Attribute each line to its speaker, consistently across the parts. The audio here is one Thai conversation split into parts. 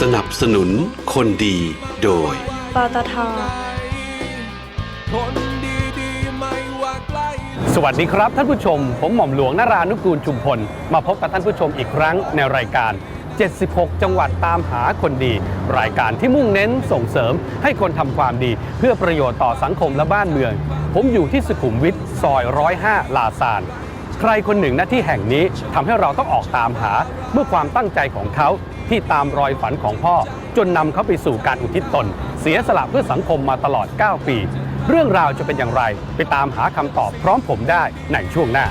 Speaker 1: สนับสนุนคนดีโดย
Speaker 2: ปตท
Speaker 3: คนดีๆไม่ว่าใกล้
Speaker 4: สวัสดีครับท่านผู้ชม ผมหม่อมหลวงนารานุกูลชุมพล มาพบกับท่านผู้ชมอีกครั้งในรายการ 76 จังหวัดตามหาคนดี รายการที่มุ่งเน้นส่งเสริมให้คนทำความดี เพื่อประโยชน์ต่อสังคมและบ้านเมือง ผมอยู่ที่สุขุมวิทซอย 105 ลาซานใครคนหนึ่งหน้าที่แห่งนี้ทำให้เราต้องออกตามหา เมื่อความตั้งใจของเขา ที่ตามรอยฝันของพ่อ จนนำเขาไปสู่การอุทิศตน เสียสละเพื่อสังคมมาตลอด 9 ปี เรื่องราวจะเป็นอย่างไร ไปตามหาคำตอบพร้อมผมได้ในช่วงหน้า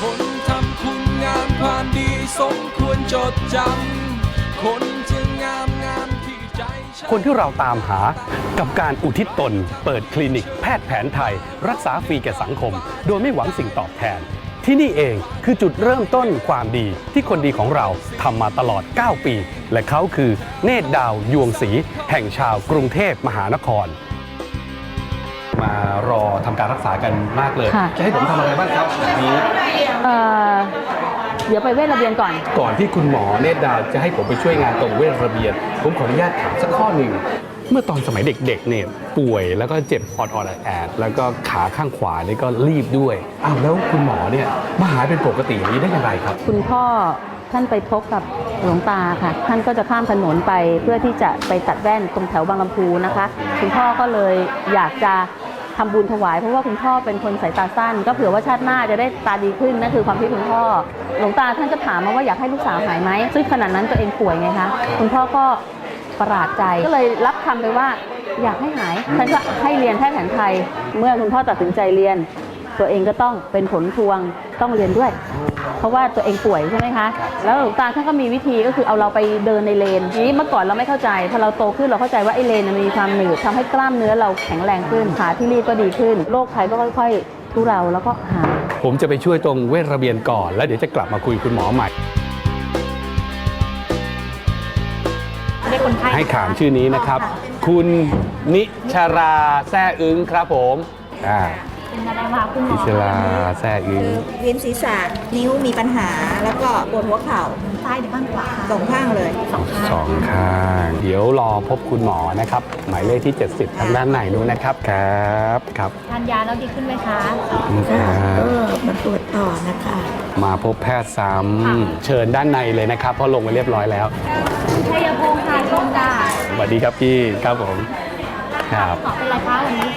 Speaker 3: คนทำคุณงามความดีสมควรจดจำคนจะงามงามที่ใจฉัน
Speaker 4: คนที่เราตามหากับการอุทิศตน เปิดคลินิก แพทย์แผนไทย รักษาฟรีแก่สังคม โดยไม่หวังสิ่งตอบแทน ที่นี่เองคือจุดเริ่มต้นความดีที่คนดีของเราทำมาตลอด 9 ปี และเขาคือเนตรดาวยวงศรีแห่งชาวกรุงเทพมหานคร มารอทำการรักษากันมากเลย
Speaker 5: ค่ะ
Speaker 4: จะให้ผมทำอะไรบ้างครับแบบนี้
Speaker 5: เอ่อเดี๋ยวไปเวทระเบียนก่อน
Speaker 4: ก่อนที่คุณหมอเนตรดาวจะให้ผมไปช่วยงานตรงเวชระเบียน ผมขออนุญาตถามสักข้อหนึ่งเมื่อตอนสมัยเด็กๆเนี่ยป่วยแล้วก็เจ็บออดๆแอดๆแล้วก็ขาข้างขวานี่ก็รีบด้วยอ้าวแล้วคุณหมอเนี่ยมาหายเป็นปกติอย่างนี้ได้อย่างไรครับ
Speaker 5: คุณพ่อท่านไปพบกับหลวงตาค่ะ ท่านก็จะข้ามถนนไปเพื่อที่จะไปตัดแว่นตรงแถวบางลำพูนะคะ คุณพ่อก็เลยอยากจะทำบุญถวายเพราะว่าคุณพ่อเป็นคนสายตาสั้น ก็เผื่อว่าชาติหน้าจะได้ตาดีขึ้นนั่นคือความคิดคุณพ่อ หลวงตาท่านก็ถามมาว่าอยากให้ลูกสาวหายไหมซึ่งขณะนั้นตัวเองป่วยไงคะคุณพ่อก็ ประหลาดใจก็เลยรับคำไปว่าอยากให้หายท่านก็ให้เรียนแพทย์แผนไทย เมื่อคุณพ่อตัดสินใจเรียน ตัวเองก็ต้องเป็นผลพวงต้องเรียนด้วย เพราะว่าตัวเองป่วยใช่ไหมคะ แล้วหลวงตาท่านก็มีวิธีก็คือเอาเราไปเดินในเลนทีนี้เมื่อก่อนเราไม่เข้าใจพอเราโตขึ้นเราเข้าใจว่าไอ้เลนมันมีความหนืดทำให้กล้ามเนื้อเราแข็งแรงขึ้นขาที่รีบก็ดีขึ้นโรคภัยก็ค่อยๆทุเราแล้วก็หาย
Speaker 4: ผมจะไปช่วยตรงเวชระเบียนก่อน แล้วเดี๋ยวจะกลับมาคุยคุณหมอใหม่ ให้ถามชื่อนี้นะครับ คุณนิชราแซ่อึ้งครับผมอ่า
Speaker 6: เป็นอะไรมาคุณหม
Speaker 4: นิ
Speaker 6: อ
Speaker 4: ชราแซ่อึ้ง
Speaker 7: เวียนศีรษะนิ้วมีปัญหาแล้วก็ปวดหัวเข่า
Speaker 6: ซ้ายหรือข้างขวา
Speaker 7: สองข้างเลย
Speaker 6: สองข้าง
Speaker 4: สองข้าง เดี๋ยวรอพบคุณหมอนะครับ หมายเลขที่ 70 ทางด้านไหนนู้นนะครับ ครับ ครับ
Speaker 6: ทานยาแล้วดีขึ้นไหมคะ
Speaker 4: ครับ
Speaker 7: ก็มาตรวจต่อนะคะ
Speaker 4: มาพบแพทย์ซ้ำเชิญด้านในเลยนะครับ เพราะลงไปเรียบร้อยแล้ว
Speaker 6: ชัยพงศ์ค่ะชมดา
Speaker 4: ส วัสดีครับพี่ครับผมครับ
Speaker 6: หมอเป็นอะไรคะวันนี้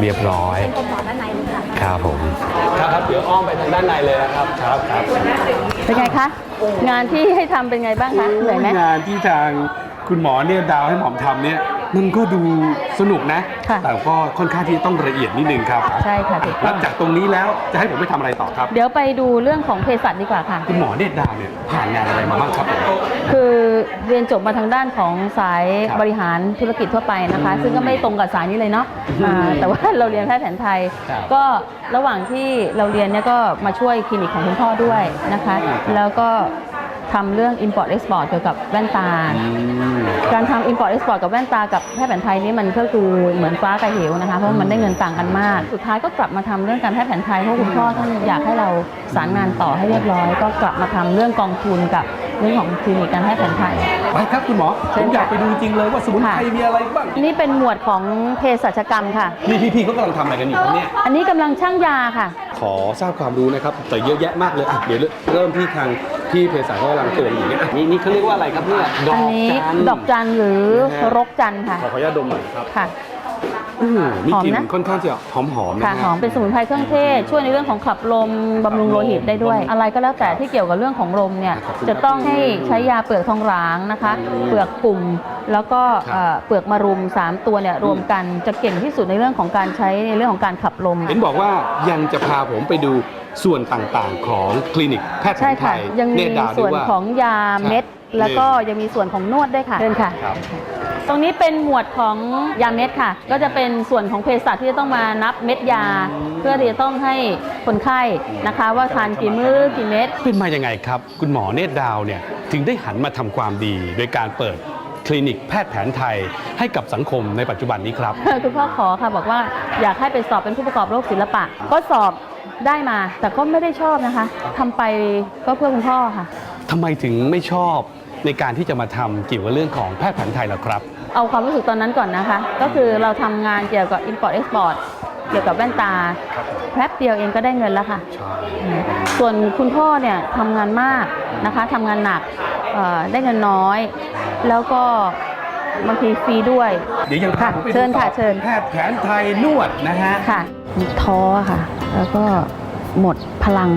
Speaker 4: เรียบร้อย
Speaker 6: เป็นหมอด้านในเลยค่ะ
Speaker 4: ครับผมครับเดี๋ยวอ้อมไปทางด้านในเลยนะครับครับครับ
Speaker 5: เป็นไงคะงานที่ให้ทำเป็นไงบ้างคะเหนื่อยไหม
Speaker 4: งานที่ทางคุณหมอเนี่ยดาวให้หมอมทำเนี่ย มันก็ดูสนุกนะ
Speaker 5: ค่ะ
Speaker 4: แต่ก็ค่อนข้างที่ต้องละเอียดนิดนึงครับ
Speaker 5: ใช่ค่ะถูก
Speaker 4: ห
Speaker 5: ต้
Speaker 4: ลั
Speaker 5: อง
Speaker 4: งจากตรงนี้แล้วจะให้ผมไปทำอะไรต่อครับ
Speaker 5: เดี๋ยวไปดูเรื่องของเภสัชดีกว่าค่ะ
Speaker 4: คุณหมอเนตรดาวเนี่ยผ่านงานอะไรมาบ้างครับผม
Speaker 5: คือเรียนจบมาทางด้านของสาย
Speaker 4: ครับ
Speaker 5: บริหารธุรกิจทั่วไปนะคะ
Speaker 4: อืม
Speaker 5: ซึ่งก็ไม่ตรงกับสายนี้เลยเนาะ
Speaker 4: อืม
Speaker 5: อ่าแต่ว่าเราเรียนแพทย์แผนไทย
Speaker 4: ครับ
Speaker 5: ก็ระหว่างที่เราเรียนเนี่ยก็มาช่วยคลินิกของคุณพ่อด้วยนะคะ
Speaker 4: ครับ
Speaker 5: แล้วก็ ทำเรื่อง import export เกี่ยวกับแว่นตา
Speaker 4: อืม
Speaker 5: การทำ import export กับแว่นตากับแพทย์แผนไทยนี่มันก็คือเหมือนฟ้ากับเหวนะคะ เพราะมันได้เงินต่างกันมาก สุดท้ายก็กลับมาทำเรื่องการแพทย์แผนไทยเพราะคุณพ่อท่านอยากให้เราสารงานต่อให้เรียบร้อย ก็กลับมาทำเรื่องกองทุนกับเรื่องของคลินิกการแพทย์แผนไทย
Speaker 4: ไปครับคุณหมอ
Speaker 5: เชิ
Speaker 4: ผ
Speaker 5: ญ
Speaker 4: ม
Speaker 5: ค่ะ
Speaker 4: อยากไปดูจริงเลยว่าสมุนไพร
Speaker 5: ค่ะ
Speaker 4: มีอะไรบ้าง
Speaker 5: นี่เป็นหมวดของเภสัชกรรมค่ะ
Speaker 4: นี่พี่ๆเขากำลังทำอะไรกันอยู่ครับเนี่ย
Speaker 5: อันนี้กำลังช่างยาค่ะ
Speaker 4: ขอทราบความรู้นะครับ แต่เยอะแยะมากเลยอะเดี๋ยวเริ่มที่ทาง พี่เภสัชเขากำลังตวงอยู่เนี่ยอะนี่นี่เขาเรียกว่าอะไรครับเนี่ยด
Speaker 5: อั
Speaker 4: อนก
Speaker 5: นี้
Speaker 4: จัน
Speaker 5: ดอกจันหรือ
Speaker 4: นะฮะ
Speaker 5: รกจันค่ะ
Speaker 4: ขอขออนุญาตดมหน่อยครับ
Speaker 5: ค่ะ
Speaker 4: อืมมีกลิ่น
Speaker 5: หอมนะ
Speaker 4: ค่อนข้างจะหอมหอมๆนะ
Speaker 5: ค่ะ
Speaker 4: ฮะ
Speaker 5: หอมเป็นสมุนไพรเครื่องเทศ ช่วยในเรื่องของขับลมบำรุงโลหิตได้ด้วย อะไรก็แล้วแต่ที่เกี่ยวกับเรื่องของลมเนี่ย
Speaker 4: ขอบคุณ
Speaker 5: จะต้องให้ใช้ยาเปลือกทองหลางนะคะ เปลือกกลุ่มแล้วก็
Speaker 4: ครับ
Speaker 5: เอ่อเปลือกมะรุม 3 ตัวเนี่ยรวมกันจะเก่งที่สุดในเรื่องของการใช้ในเรื่องของการขับลม
Speaker 4: เห็นบอกว่ายังจะพาผมไปดูส่วนต่างๆของคลินิกแพทย์แผ
Speaker 5: ใช่
Speaker 4: นไท
Speaker 5: ค่ะ
Speaker 4: ย
Speaker 5: ยัง
Speaker 4: เน
Speaker 5: มี
Speaker 4: ตรดาวด้
Speaker 5: ส่
Speaker 4: ว
Speaker 5: วยน
Speaker 4: ว่า
Speaker 5: ของยาเม็ด
Speaker 4: ครับ
Speaker 5: แล้วก็ยังมีส่วนของนวดด้วยค่ะเชิญค่ะ
Speaker 4: ครับ
Speaker 5: ตรงนี้เป็นหมวดของยาเม็ดค่ะ ก็จะเป็นส่วนของเภสัชที่จะต้องมานับเม็ดยา เพื่อที่จะต้องให้คนไข้นะคะ ว่าทานกี่มื้อกี่เม็ด
Speaker 4: เป็นมายังไงครับ คุณหมอเนตรดาวเนี่ยถึงได้หันมาทำความดี โดยการเปิดคลินิกแพทย์แผนไทยให้กับสังคมในปัจจุบันนี้ครับ
Speaker 5: คุณพ่อขอค่ะบอกว่าอยากให้ไปสอบเป็นผู้ประกอบโรคศิลปะ ก็สอบได้มา แต่ก็ไม่ได้ชอบนะคะทำไปก็เพื่อคุณพ่อค่ะ
Speaker 4: ทำไมถึงไม่ชอบในการที่จะมาทำเกี่ยวกับเรื่องของแพทย์แผนไทยล่ะครับ
Speaker 5: เอาความรู้สึกตอนนั้นก่อนนะคะ ก็คือเราทำงานเกี่ยวกับ Import Export เกี่ยวกับแว่นตาแป๊บเดียวเองก็ได้เงินแล้วค่ะ ส่วนคุณพ่อเนี่ยทำงานมากนะคะทำงานหนักเอ่อได้เงินน้อย แล้วก็บางทีฟรีด้วย
Speaker 4: เดี๋ยวยังพา
Speaker 5: ค่ะ
Speaker 4: ผมไปดู
Speaker 5: เชิญค่ะ
Speaker 4: ต่อ
Speaker 5: เชิญ
Speaker 4: แพทย์แผนไทยนวดนะฮะ
Speaker 5: ค่ะท้อค่ะ แล้วก็หมดพลัง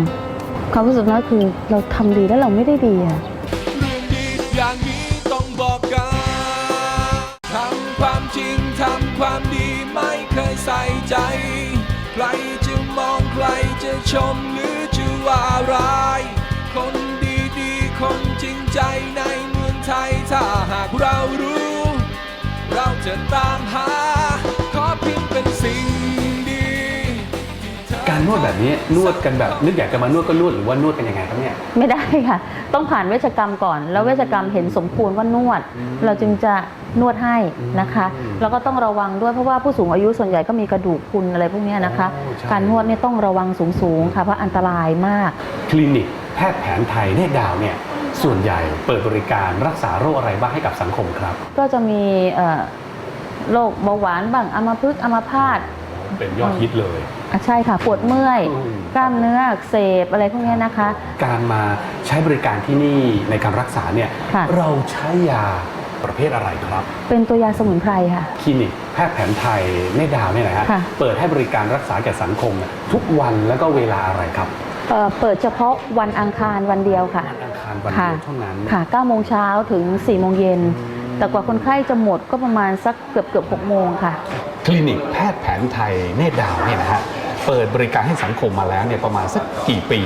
Speaker 5: ความรู้สึกนั้นคือเราทำดีแล้วเราไม่ได้ดีอะ
Speaker 3: ความจริงทำความดีไม่เคยใส่ใจ ใครจะมองใครจะชมหรือจะว่าร้าย คนดีๆ คนจริงใจในเมืองไทยถ้าหากเรารู้ เราจะตามหา ขอเพียงเป็นสิ่งดีที่เธอ
Speaker 4: การนวดแบบนี้นวดกันแบบนึกอยากจะมานวดก็นวดหรือว่านวดกันยังไงครับเนี่ย
Speaker 5: ไม่ได้ค่ะ ต้องผ่านเวชกรรมก่อน แล้วเวชกรรมเห็นสมควรว่านวด เราจึงจะ นวดให้นะคะ
Speaker 4: อืม
Speaker 5: แล้วก็ต้องระวังด้วยเพราะว่าผู้สูงอายุส่วนใหญ่ก็มีกระดูกพรุนอะไรพวกเนี้ยนะคะ
Speaker 4: โอ้ใช่
Speaker 5: การนวดเนี่ยต้องระวังสูงๆค่ะเพราะอันตรายมาก
Speaker 4: คลินิกแพทย์แผนไทยเนตรดาวเนี่ยส่วนใหญ่เปิดบริการรักษาโรคอะไรบ้างให้กับสังคมครับ
Speaker 5: ก็จะมีเอ่อโรคเบาหวานบ้างอัมพฤกษ์อัมพาต
Speaker 4: เป็นยอดฮิตเลย
Speaker 5: อะใช่ค่ะปวดเมื่อย
Speaker 4: อืม
Speaker 5: กล้ามเนื้ออักเสบอะไรพวกเนี้ยนะคะ
Speaker 4: การมาใช้บริการที่นี่ในการรักษาเนี่ย
Speaker 5: ค่ะ
Speaker 4: เราใช้ยา ประเภทอะไรครับ
Speaker 5: เป็นตัวยาสมุนไพรค่ะ
Speaker 4: คลินิกแพทย์แผนไทยเนตรดาวเนี่ยนะฮะ
Speaker 5: ค่ะ
Speaker 4: เปิดให้บริการรักษาแก่สังคมเนี่ยทุกวันแล้วก็เวลาอะไรครับ
Speaker 5: เอ่อเปิดเฉพาะวันอังคารวันเดียวค่ะ
Speaker 4: วันอังคารวัน
Speaker 5: ค่ะ
Speaker 4: เดียวเท่านั้น
Speaker 5: ค่ะ9โมงเช้าถึง4โมงเย็น แต่กว่าคนไข้จะหมดก็ประมาณสักเกือบเกือบ6โมงค่ะ
Speaker 4: คลินิกแพทย์แผนไทยเนตรดาวเนี่ยนะฮะ เปิดบริการให้สังคมมาแล้วเนี่ยประมาณสักกี่ปี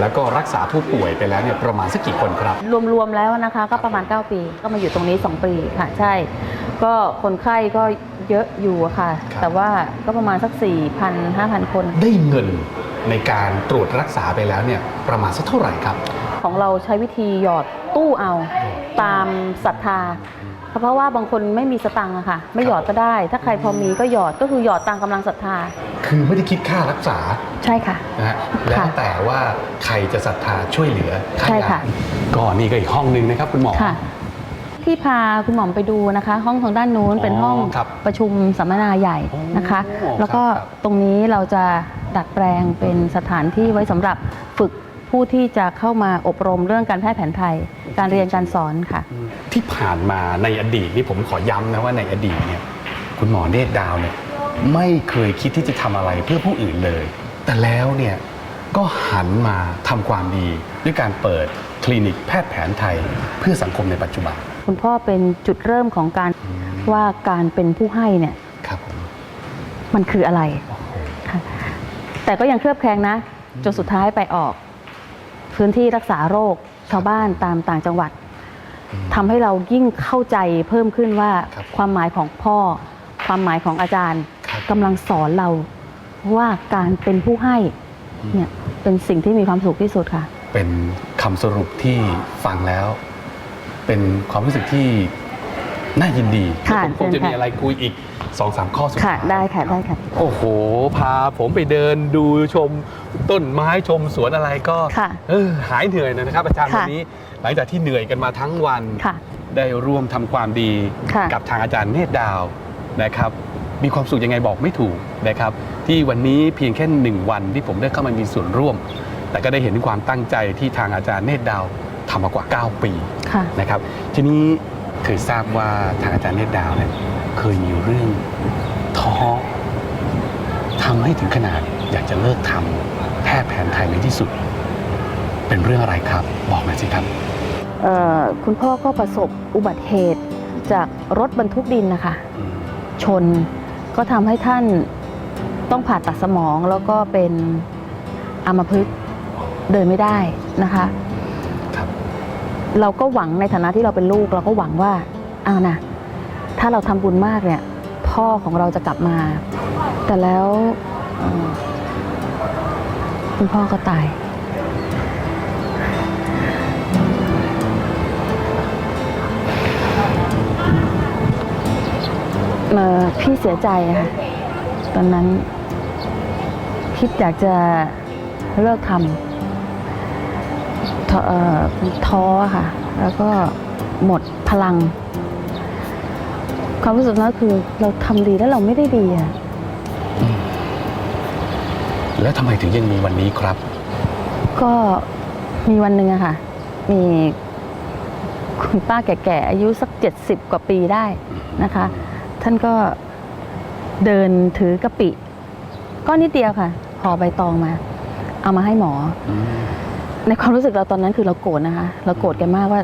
Speaker 4: แล้วก็รักษาผู้ป่วยไปแล้วเนี่ยประมาณสักกี่คนครับ
Speaker 5: รวมๆแล้วนะคะก็ประมาณ 9 ปี ก็มาอยู่ตรงนี้ 2 ปีค่ะใช่ ก็คนไข้ก็เยอะอยู่อะค่ะ
Speaker 4: ครับ
Speaker 5: แต่ว่าก็ประมาณสัก 4,000 5,000 คน
Speaker 4: ได้เงินในการตรวจรักษาไปแล้วเนี่ยประมาณสักเท่าไหร่ครับ
Speaker 5: ของเราใช้วิธีหยอดตู้เอาตามศรัทธา เพราะว่าบางคนไม่มีสตังค์อะค่ะ ไม่หยอดก็ได้ ถ้าใครพอมีก็หยอดก็คือหยอดตามกำลังศรัทธา
Speaker 4: คือไม่ได้คิดค่ารักษา
Speaker 5: ใช่ค่ะ
Speaker 4: นะฮะแล้วแต่ว่าใครจะศรัทธาช่วยเหลือค่า
Speaker 5: ใช่
Speaker 4: ยา
Speaker 5: ค่ะ
Speaker 4: ก็นี่ก็อีกห้องหนึ่งนะครับคุณหมอ
Speaker 5: ค่ะ ที่พาคุณหมอมไปดูนะคะ ห้องทางด้านนู้นเป็นห้อง
Speaker 4: ครับ
Speaker 5: ประชุมสัมมนาใหญ่นะคะ
Speaker 4: โอ้
Speaker 5: แล้วก็
Speaker 4: ครับ
Speaker 5: ตรงนี้เราจะดัดแปลงเป็นสถานที่ไว้สำหรับฝึก ผู้ที่จะเข้ามาอบรมเรื่องการแพทย์แผนไทย การเรียนการสอนค่ะ
Speaker 4: ที่ผ่านมาในอดีตนี่ผมขอย้ำนะว่าในอดีตเนี่ยคุณหมอเนตรดาวเนี่ยไม่เคยคิดที่จะทำอะไรเพื่อผู้อื่นเลย แต่แล้วเนี่ยก็หันมาทำความดีด้วยการเปิดคลินิกแพทย์แผนไทยเพื่อสังคมในปัจจุบัน
Speaker 5: คุณพ่อเป็นจุดเริ่มของการว่าการเป็นผู้ให้เนี่ย
Speaker 4: ครับผม
Speaker 5: มันคืออะไรค่ะแต่ก็ยังเคลือบแคลงนะจนสุดท้ายไปออก พื้นที่รักษาโรคชาวบ้านตามต่างจังหวัดทำให้เรายิ่งเข้าใจเพิ่มขึ้นว่า
Speaker 4: ครับ
Speaker 5: ความหมายของพ่อ ความหมายของอาจารย์
Speaker 4: ครับ
Speaker 5: กำลังสอนเราว่าการเป็นผู้ให้เนี่ยเป็นสิ่งที่มีความสุขที่สุดค่ะ
Speaker 4: เป็นคำสรุปที่ฟังแล้ว เป็นความรู้สึกที่น่ายินดี
Speaker 5: ค่ะ
Speaker 4: ผมคงจะ
Speaker 5: เชิญค่ะ
Speaker 4: มีอะไรคุยอีกสองสามข้อสุด
Speaker 5: ค่ะ
Speaker 4: ท้าย
Speaker 5: ได้ค่ะได้ค่ะ
Speaker 4: โอ้โห พาผมไปเดินดูชม ต้นไม้ชมสวนอะไรก็
Speaker 5: ค่ะ
Speaker 4: เออหายเหนื่อยเลยนะครับ อาจารย์
Speaker 5: ค่ะ
Speaker 4: วันนี้ หลังจากที่เหนื่อยกันมาทั้งวัน
Speaker 5: ค่ะ
Speaker 4: ได้ร่วมทำความดี
Speaker 5: ค่ะ
Speaker 4: กับทางอาจารย์เนตรดาวนะครับ มีความสุขยังไงบอกไม่ถูกนะครับ ที่วันนี้เพียงแค่หนึ่งวันที่ผมได้เข้ามามีส่วนร่วม แต่ก็ได้เห็นความตั้งใจที่ทางอาจารย์เนตรดาวทำมากว่า 9 ปี
Speaker 5: ค่ะ
Speaker 4: นะครับ ทีนี้เคยทราบว่าทางอาจารย์เนตรดาวเนี่ยเคยมีเรื่องท้อทำให้ถึงขนาดอยากจะเลิกทำแพทย์แผนไทยในที่สุด เป็นเรื่องอะไรครับ บอกหน่อยสิครับ
Speaker 5: เอ่อคุณพ่อก็ประสบอุบัติเหตุจากรถบรรทุกดินนะคะ
Speaker 4: อืม
Speaker 5: ชนก็ทำให้ท่านต้องผ่าตัดสมองแล้วก็เป็นอัมพฤกษ์เดินไม่ได้นะคะ
Speaker 4: ครับ
Speaker 5: เราก็หวังในฐานะที่เราเป็นลูก เราก็หวังว่าเอานะถ้าเราทำบุญมากเนี่ย พ่อของเราจะกลับมา แต่แล้วเอ่อ คุณพ่อก็ตาย เอ่อพี่เสียใจอะค่ะ ตอนนั้น คิดอยากจะเลิกทำท้อเอ่อท้อค่ะ แล้วก็หมดพลัง ความรู้สึกนั้นคือเราทำดีแล้วเราไม่ได้ดีอะ
Speaker 4: แล้วทำไมถึงยังมีวันนี้ครับ
Speaker 5: ก็มีวันหนึ่งอะค่ะ มีคุณป้าแก่ๆอายุสักเจ็ดสิบกว่าปีได้นะคะ ท่านก็เดินถือกะปิก็นิดเดียวค่ะห่อใบตองมา เอามาให้หมอในความรู้สึกเราตอนนั้นคือเราโกรธนะคะ เราโกรธแกมากว่า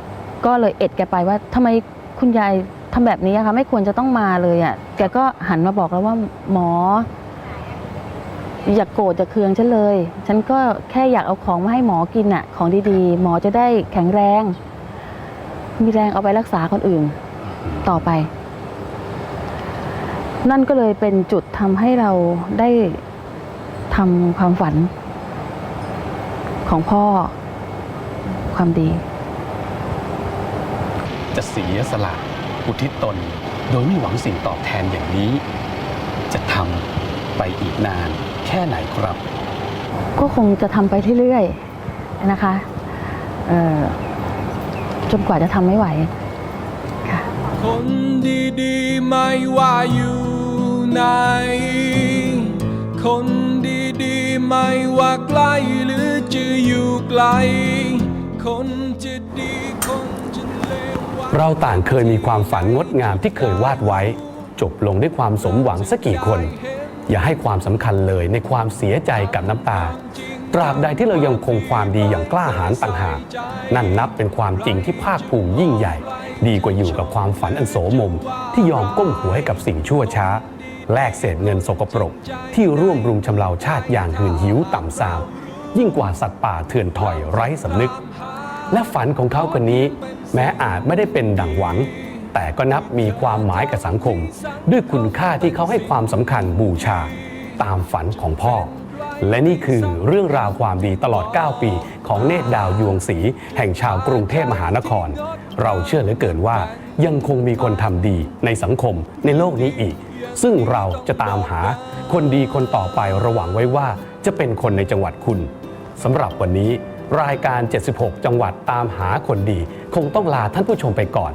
Speaker 5: ก็เลยเอ็ดแกไปว่าทำไมคุณยายทำแบบนี้อะคะไม่ควรจะต้องมาเลยอะแกก็หันมาบอกแล้วว่าหมอ อย่าโกรธอย่าเคืองฉันเลย ฉันก็แค่อยากเอาของมาให้หมอกินอะของดีๆ หมอจะได้แข็งแรง มีแรงเอาไปรักษาคนอื่น ต่อไป นั่นก็เลยเป็นจุดทำให้เราได้ทำความฝัน ของพ่อความดี
Speaker 4: จะเสียสละอุทิศตน โดยไม่หวังสิ่งตอบแทนอย่างนี้ จะทำไปอีกนาน แค่ไหนครับ
Speaker 5: ก็คงจะทำไปเรื่อยๆนะคะเอ่อจนกว่าจะทำไม่ไหวค่ะ
Speaker 3: คนดีๆไม่ว่าอยู่ไหน คนดีๆไม่ว่าใกล้หรือจะอยู่ไกล คนจะดีคนจะเลวไว้
Speaker 4: เราต่างเคยมีความฝันงดงามที่เคยวาดไว้ จบลงด้วยความสมหวังสักกี่คน อย่าให้ความสำคัญเลยในความเสียใจกับน้ำตา ตราบใดที่เรายังคงความดีอย่างกล้าหาญต่างหากนั่นนับเป็นความจริงที่ภาคภูมิยิ่งใหญ่ ดีกว่าอยู่กับความฝันอันโสมม ที่ยอมก้มหัวให้กับสิ่งชั่วช้า แลกเศษเงินสกปรก ที่ร่วมรุมชำเราชาติอย่างหื่นหิวต่ำซามยิ่งกว่าสัตว์ป่าเถื่อนถอยไร้สำนึก และฝันของเขาคนนี้ แม้อาจไม่ได้เป็นดั่งหวัง แต่ก็นับมีความหมายกับสังคม ด้วยคุณค่าที่เขาให้ความสำคัญบูชาตามฝันของพ่อ และนี่คือเรื่องราวความดีตลอด 9 ปีของเนตรดาวยวงศรีแห่งชาวกรุงเทพมหานคร เราเชื่อเหลือเกินว่ายังคงมีคนทำดีในสังคมในโลกนี้อีก ซึ่งเราจะตามหาคนดีคนต่อไประหวังไว้ว่าจะเป็นคนในจังหวัดคุณสำหรับวันนี้รายการ 76 จังหวัดตามหาคนดี คงต้องลาท่านผู้ชมไปก่อน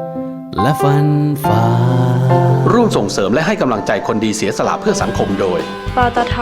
Speaker 2: และฟันฝ่า
Speaker 1: ร่วมส่งเสริมและให้กำลังใจคนดีเสียสละเพื่อสังคมโดย
Speaker 8: ปตท